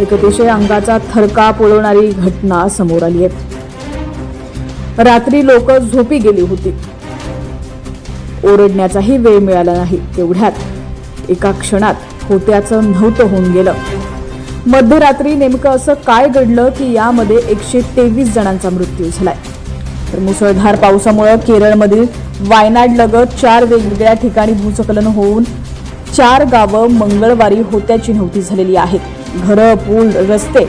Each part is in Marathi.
एक अतिशय अंगाचा थरका उडवणारी घटना समोर आली आहे. रात्री लोक झोपी गेली होती. ओरडण्याचाही वेळ मिळाला नाही तेवढ्यात. एका क्षणात होत्याचं नव्हतं होऊन गेलं. मध्यरात्री नेमकं असं काय घडलं की यामध्ये एकशे तेवीस जणांचा मृत्यू झालाय? तर मुसळधार पावसामुळे केरळमधील वायनाड लगत चार वेगवेगळ्या ठिकाणी भूस्खलन होऊन चार गावं मंगळवारी होत्याची नव्हती झालेली आहेत. घरं पूल रस्ते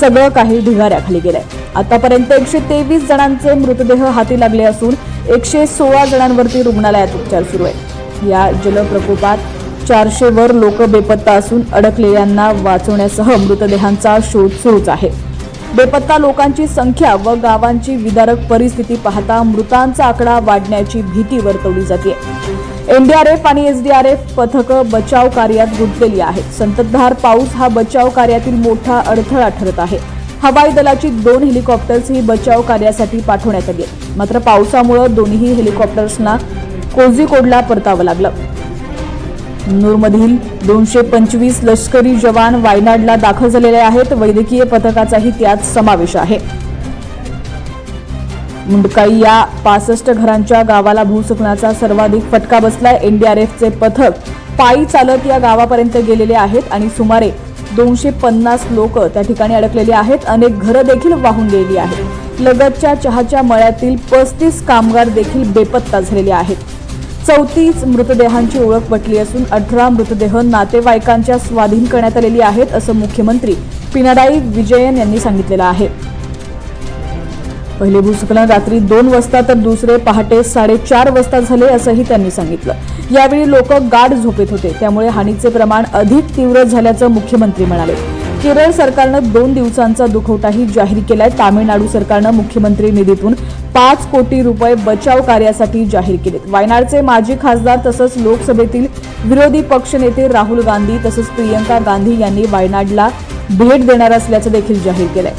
सगळं काही ढिगाऱ्याखाली गेलंय. आतापर्यंत एकशे तेवीस जणांचे मृतदेह हाती लागले असून एकशे सोळा जणांवरती रुग्णालयात उपचार सुरू आहेत. या जलप्रकोपात चारशे वर लोक बेपत्ता असून अडकलेल्यांना वाचवण्यासह मृतदेहांचा शोध सुरूच आहे. बेपत्ता लोकांची संख्या व गावांची विदारक परिस्थिती पाहता मृतांचा आकडा वाढण्याची भीती वर्तवली जाते. एनडीआरएफ आणि एसडीआरएफ पथकं बचाव कार्यात गुंतलेली आहेत. संततधार पाऊस हा बचाव कार्यातील मोठा अडथळा ठरत आहे. हवाई दलाची दोन हेलिकॉप्टर्स ही बचाव कार्यासाठी पाठवण्यात आली मात्र पावसामुळे दोन्ही हेलिकॉप्टर्सना कोझिकोडला परतावं लागलं. नूरमधील दोनशे पंचवीस लष्करी जवान वायनाडला दाखल झालेले आहेत. वैद्यकीय पथकाचाही त्यात समावेश आहे. मुंडकाई या पासष्ट घरांच्या गावाला भूसुकण्याचा सर्वाधिक फटका बसलाय. एनडीआरएफचे पथक पायी चालत या गावापर्यंत गेलेले आहेत आणि सुमारे दोनशे पन्नास लोक त्या ठिकाणी अडकलेली आहेत. अनेक घरं देखील वाहून गेली आहेत. लगतच्या चहाच्या मळ्यातील पस्तीस कामगार देखील बेपत्ता झालेले आहेत. चौतीस मृतदेहांची ओळख पटली असून अठरा मृतदेह नातेवाईकांच्या स्वाधीन करण्यात आलेली आहेत असं मुख्यमंत्री पिनाडाई विजयन यांनी सांगितलेलं आहे. पहिले भूस्खलन रात्री दोन वाजता तर दुसरे पहाटे साडेचार वाजता झाले असंही त्यांनी सांगितलं. यावेळी लोक गाढ झोपेत होते त्यामुळे हानीचे प्रमाण अधिक तीव्र झाल्याचं मुख्यमंत्री म्हणाले. केरळ सरकारनं दोन दिवसांचा दुखवटाही जाहीर केलाय तामिळनाडू सरकारनं मुख्यमंत्री निधीतून पाच कोटी रुपये बचाव कार्यासाठी जाहीर केलेत. वायनाडचे माजी खासदार तसंच लोकसभेतील विरोधी पक्षनेते राहुल गांधी तसंच प्रियंका गांधी यांनी वायनाडला भेट देणार असल्याचं देखील जाहीर केलंय.